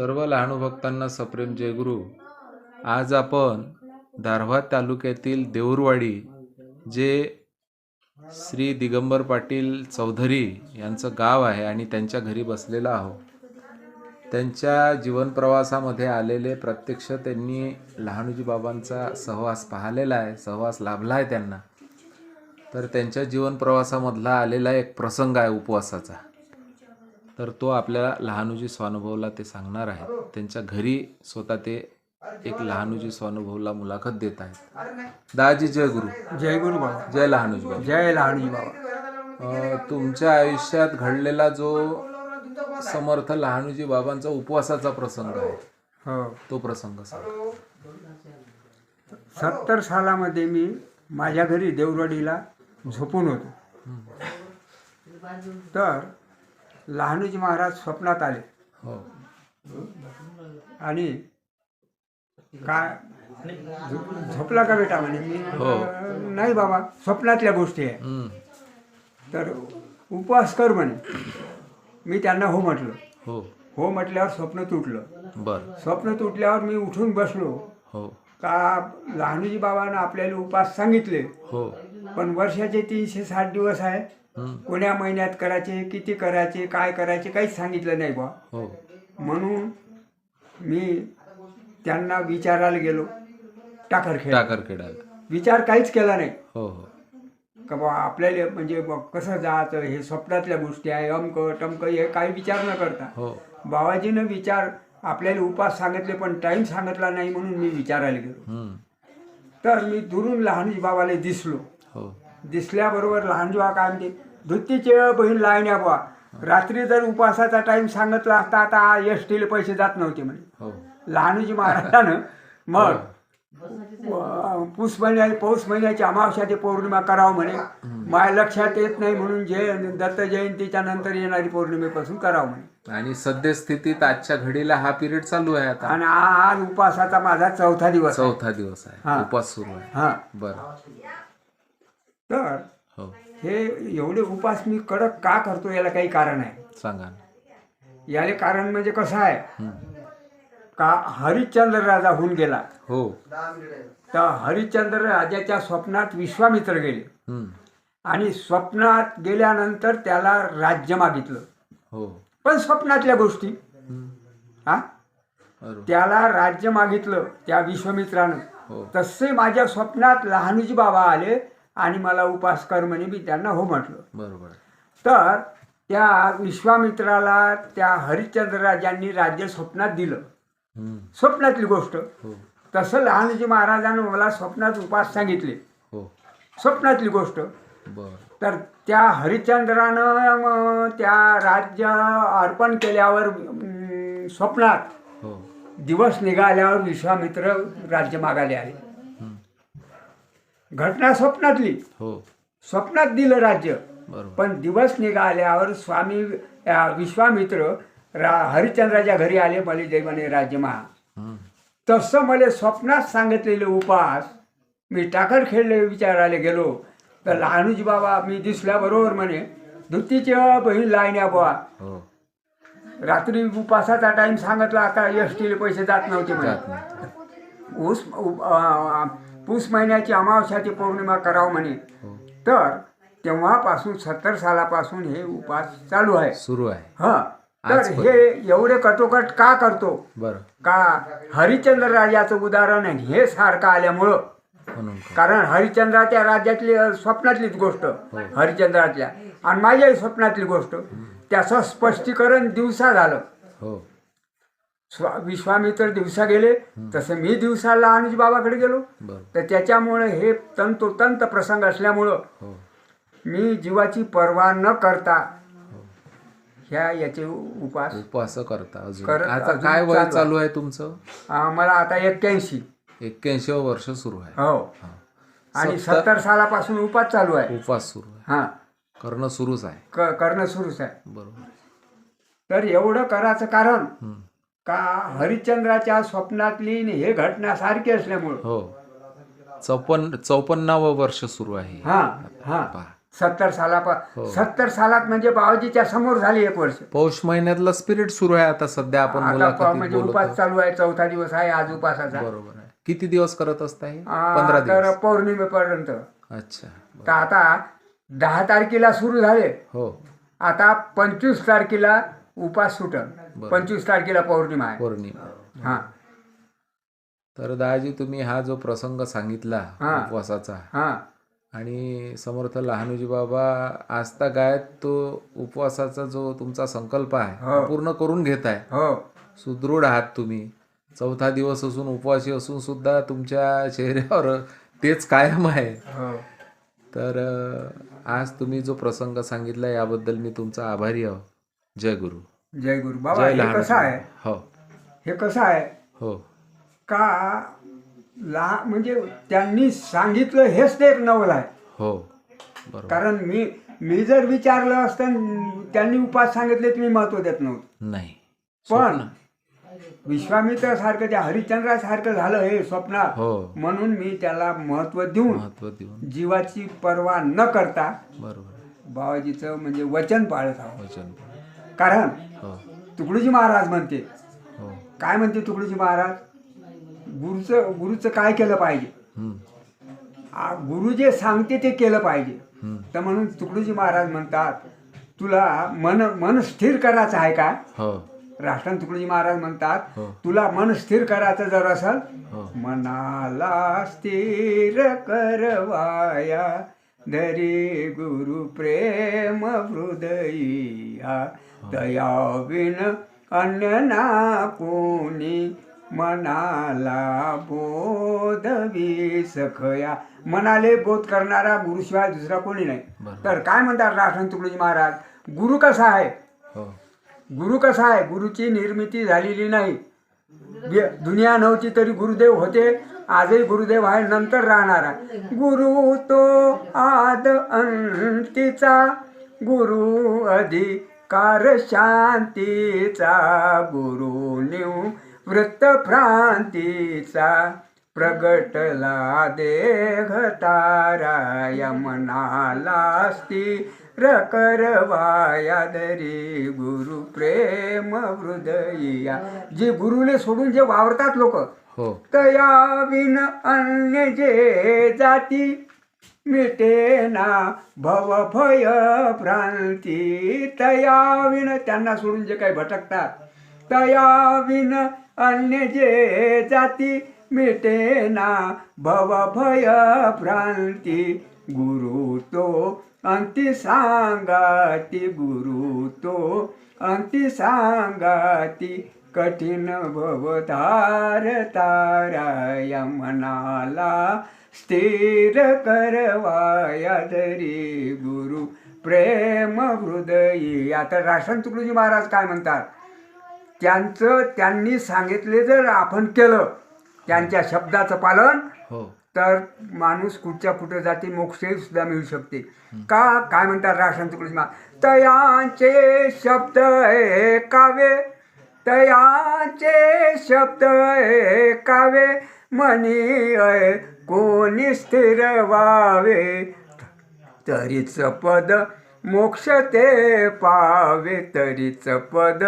सर्व लहानू भक्तांना सप्रेम जयगुरु आज आपण दारव्हा तालुक्यातील देऊरवाडी जे श्री दिगंबर पाटील चौधरी यांचं गाव आहे आणि त्यांच्या घरी बसलेलं आहो त्यांच्या जीवनप्रवासामध्ये आलेले प्रत्यक्ष त्यांनी लहानूजी बाबांचा सहवास पाहिलेला आहे सहवास लाभला आहे त्यांना. तर त्यांच्या जीवनप्रवासामधला आलेला एक प्रसंग आहे उपवासाचा. तर तो आपल्याला लहानूजी स्वानुभवला ते सांगणार आहेत. त्यांच्या घरी स्वतः ते एक लहानूजी स्वानुभवला मुलाखत देत आहेत. दाजी जय गुरु. जय गुरु बाबा. जय लहानूजी बाबा. जय लहानजी बाबा. तुमच्या आयुष्यात घडलेला जो समर्थ लहानूजी बाबांचा उपवासाचा प्रसंग आहे हो. तो प्रसंग सांग. सत्तर सालामध्ये मी माझ्या घरी देवरवाडीला झोपून होतो. तर लहानूजी महाराज स्वप्नात आले. हो. आणि काय? झोपला का बेटा म्हणे? मी हो. नाही बाबा स्वप्नातल्या गोष्टी आहे. हम्म. तर उपवास कर म्हणे. मी त्यांना हो म्हटलं. हो. हो म्हटल्यावर स्वप्न तुटलं. बर. स्वप्न तुटल्यावर मी उठून बसलो. हो. का लहानूजी बाबांना आपल्याला उपास सांगितले. हो. पण वर्षाचे तीनशे साठ दिवस आहे. कोण्या महिन्यात करायचे किती करायचे काय करायचे काहीच सांगितलं नाही बा हो. म्हणून मी त्यांना विचारायला गेलो टाकरखेड. टाकर खेळायला विचार काहीच केला नाही. हो हो. का बा आपल्याला म्हणजे बुवा कसं जायचं हे स्वप्नातल्या गोष्टी आहे अमक टमक हे काही विचार न करता. हो. बाबाजीनं विचार आपल्याला उपास सांगितले पण टाईम सांगितला नाही म्हणून मी विचारायला गेलो. हम्म. तर मी दुरून लहानजी बाबाला दिसलो. दिसल्याबरोबर लहान जेव्हा काय म्हणते धुत्तीचे बहीण लाईन्या बा रात्री जर उपवासाचा टाइम सांगितला असता आता एस टीला पैसे जात नव्हते म्हणे. हो. लहानूजी महाराजानं मग पुस महिन्या पौष महिन्याची अमावस्या ते पौर्णिमा करावं म्हणे. माझ्या लक्षात येत नाही म्हणून जय दत्त जयंतीच्या नंतर येणारी पौर्णिमेपासून करावं म्हणे. आणि सद्यस्थितीत आजच्या घडीला हा पिरियड चालू आहे आता. आणि आज उपवासाचा माझा चौथा दिवस. चौथा दिवस आहे. हा. उपवास सुरू आहे. हा. बर. तर हो. हे एवढे उपास मी कडक का करतो याला काही कारण आहे? सांगा ना. याले कारण म्हणजे कसं आहे. का हरिश्चंद्र राजा होऊन गेला. हो. तर हरिश्चंद्र राजाच्या स्वप्नात विश्वामित्र गेले. आणि स्वप्नात गेल्यानंतर त्याला राज्य मागितलं. हो. पण स्वप्नातल्या गोष्टी. हा? बरोबर. त्याला राज्य मागितलं त्या विश्वामित्रानं. हो. तसे माझ्या स्वप्नात लहानूजी बाबा आले. आणि मला उपास कर म्हणे मी त्यांना हो म्हटलं. बरोबर. तर त्या विश्वामित्राला त्या हरिश्चंद्र राजांनी राज्य स्वप्नात दिलं. हम्म. स्वप्नातली गोष्ट. हो. तसं लहानजी महाराजांनी मला स्वप्नात उपास सांगितले. हो. स्वप्नातली गोष्ट. बर. तर त्या हरिश्चंद्रानं म, त्या राज्य अर्पण केल्यावर स्वप्नात हो. दिवस निघाल्यावर विश्वामित्र राज्य मागायला आले. घटना स्वप्नातली. हो. स्वप्नात दिलं राज्य. बरोबर. पण दिवस निघाल्यावर स्वामी अं, विश्वामित्र रा हरिश्चंद्राच्या घरी आले मला म्हणे राज्य महा हम्म. तसं मला स्वप्नात सांगितलेले उपास मी टाकड खेळले विचारायला गेलो. तर लहानूजी बाबा मी दिसल्याबरोबर म्हणे धुतीची बहीण लाईन्या बुवा. हो. रात्री उपासाचा टाइम सांगितला आता एस टीले पैसे जात नव्हते जात म्हणे नाही ऊस उ- अं, पूस महिन्याची अमावस्याची पौर्णिमा करावं म्हणे. हो. तर तेव्हापासून सत्तर सालापासून हे उपास चालू आहे. सुरू आहे. हा. तर. हे एवढे कटोकट का करतो? बरं. का हरिश्चंद्र राजाचं उदाहरण आहे. हे सारखं आल्यामुळं? कारण हरिश्चंद्राच्या राज्यातली स्वप्नातलीच गोष्ट. हरिश्चंद्रातल्या. आणि माझ्याही स्वप्नातली गोष्ट. त्याचं स्पष्टीकरण दिवसा झालं. हो. स्वा विश्वामित्र दिवसा गेले तसं मी दिवसा लहानजी बाबाकडे गेलो. तर त्याच्यामुळे हे तंतोतंत प्रसंग असल्यामुळं हो. मी जीवाची पर्वा न करता ह्या याचे उपास उपवास करता आता काय वय चालू आहे. तुमचं? मला आता एक्क्याऐंशी. एक्क्याऐंशी वर्ष सुरू आहे. हो. हा. आणि सत्तर- सालापासून उपास चालू आहे. उपवास सुरू आहे. हा. करणं सुरूच आहे. करणं सुरूच आहे. बरोबर. तर एवढं करायचं कारण. का हरिश्चंद्राच्या स्वप्नातली न हे घटना सारखी असल्यामुळं? हो. चौपन्न चौपन्नावं वर्ष सुरू आहे. हा हा. पहा. सत्तर सालापा हो. सत्तर सालात म्हणजे बाबाजीच्या समोर झाली एक वर्ष. पौष महिन्यातलं स्पिरिट सुरू आहे आता सध्या आपण आता प- मुलाखतीत म्हणजे बोलत उपास आहोत. चालू आहे चौथा दिवस आहे आज उपासाचा. बरोबर आहे. किती दिवस करत असता हे आ, पंधरा तर दिवस पौर्णिमेपर्यंत. अच्छा तर आता दहा तारखेला सुरू झाले. हो. आता पंचवीस तारखेला उपास सुटल. पंचवीस तारखेला पौर्णिमा आहे. पौर्णिमा. हा. तर दादाजी तुम्ही हा जो प्रसंग सांगितला. उपवासाचा हा. आणि समर्थ लहानूजी बाबा आजता गायत तो उपवासाचा जो तुमचा संकल्प आहे हो. पूर्ण करून घेताय हो. सुदृढ आहात तुम्ही. चौथा दिवस असून उपवासी असून सुद्धा तुमच्या चेहऱ्यावर तेच कायम आहे. हो. तर आज तुम्ही जो प्रसंग सांगितला याबद्दल मी तुमचा आभारी आहो. जय गुरु. जय गुरु. बाबा जय हे कसं आहे? हो. हे कसं आहे? हो. का लहान म्हणजे त्यांनी सांगितलं हेच ते एक नवल आहे. हो. बरोबर. कारण मी मी जर विचारलं असतं त्यांनी उपास सांगितले तुम्ही महत्त्व देत नव्हतं. नाही. पण विश्वामित्र सारखं त्या हरिश्चंद्रासारखं झालं हे स्वप्नात हो. म्हणून मी त्याला महत्त्व देऊन महत्त्व देऊन. जीवाची पर्वा न करता बरोबर. बाबाजीचं म्हणजे वचन पाळत आहोत. वचन कारण हो. तुकडोजी महाराज म्हणते. हो. काय म्हणते तुकडोजी महाराज? गुरुचं गुरुचं काय केलं पाहिजे? हम्म, आ, गुरु जे सांगते ते केलं पाहिजे. हम्म. तर म्हणून तुकडोजी महाराज म्हणतात तुला मन मन स्थिर करायचं आहे का? हो. राष्ट्रन तुकडोजी महाराज म्हणतात हो. तुला मन स्थिर करायचं जर असेल हो. मनाला स्थिर करवाया धरी गुरु प्रेम हृदया दयाविन अन्य ना कोणी मनाला बोधवी सखया मनाले बोध करणारा गुरुशिवाय दुसरा कोणी नाही. तर काय म्हणतात राष्ट्रन तुकडोजी महाराज? गुरु कसा आहे? हो. गुरु कसा आहे? गुरुची निर्मिती झालेली नाही. दुनिया नव्हती तरी गुरुदेव होते. आजही गुरुदेव आहे नंतर राहणारा गुरु तो आद अंतीचा गुरु अधिकार शांतीचा गुरु निव वृत्त भ्रांतीचा. प्रगटला देह मनाला स्थिर करवाया दरी गुरु प्रेम हृदया जे गुरुले सोडून जे वावरतात लोक हो. तया विन अन्य जे जाती मिटेना भव भय भ्रांती. तया विन त्यांना सोडून जे काही भटकतात तया विन अन्य जे जाती मिटेना भव भय भ्रांती गुरु तो अंती सांगाती गुरु तो अंती सांगाती कठीण भवधार ताराया मनाला स्थिर करवाया दरी गुरु प्रेम हृदयी. आता राशन तुकडोजी महाराज काय म्हणतात? त्यांचं त्यांनी सांगितले जर आपण केलं त्यांच्या शब्दाचं पालन हो. तर माणूस कुठच्या कुठं जाते मोक्षही सुद्धा मिळू शकते. का काय म्हणतात तुकडोजी महाराज तयांचे शब्द ऐकावे तयांचे शब्द ऐकावे मनी ऐ कोणी स्थिर व्हावे? तरीच पद मोक्ष ते पावे तरीच पद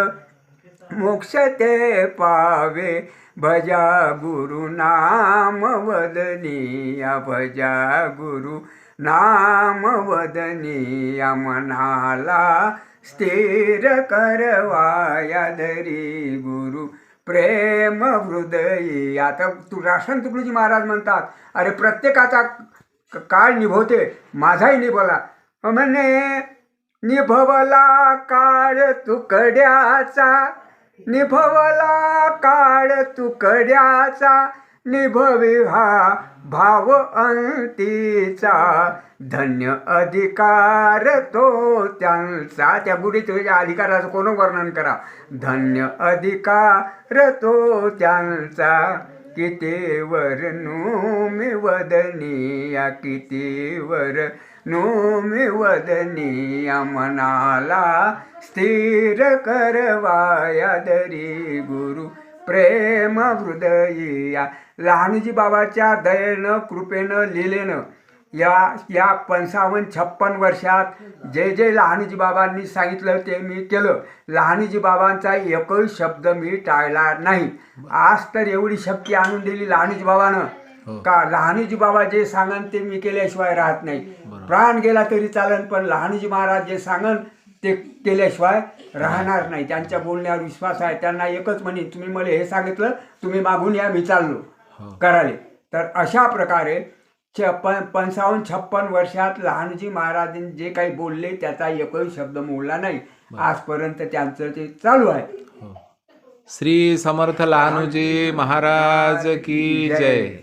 मोक्ष ते पावे. भजा गुरु नाम वदनिया भजा गुरु नाम वदनिया मनाला स्थिर करवाया दरी गुरु प्रेम हृदयी. आता तू राशन तुकडोजी महाराज म्हणतात अरे प्रत्येकाचा क- काळ निभवते माझाही निभवला. म्हणे निभवला काळ तुकड्याचा निभवला काळ तुकड्याचा निभवी हा भाव अंतीचा. धन्य अधिकार तो त्यांचा. त्या गुढीच्या अधिकाराचं कोण वर्णन करा? धन्य अधिकार तो त्यांचा. किती वर मी वदनीया किती वर मी वदनीया मनाला स्थिर करवाया दरी गुरु प्रेम हृदयिया. लहानजी बाबाच्या दयेनं कृपेनं लिहिलेनं या या पंचावन्न छप्पन वर्षात जे जे लहानजी बाबांनी सांगितलं ते मी केलं. लहानजी बाबांचा एकही शब्द मी टाळला नाही. आज तर एवढी शक्ती आणून दिली लहानजी बाबानं. का लहानजी बाबा जे सांगन ते मी केल्याशिवाय राहत नाही. प्राण गेला तरी चालन पण लहानजी महाराज जे सांगन ते केल्याशिवाय राहणार नाही. त्यांच्या बोलण्यावर विश्वास आहे त्यांना एकच म्हणे तुम्ही मला हे सांगितलं तुम्ही मागून या मी चाललो. कराले. तर अशा प्रकारे छ प पंचावन्न छप्पन वर्षात लहानजी महाराजांनी जे काही बोलले त्याचा एकही शब्द मोडला नाही. आजपर्यंत त्यांचं ते चालू आहे. श्री समर्थ लहानूजी महाराज की जय.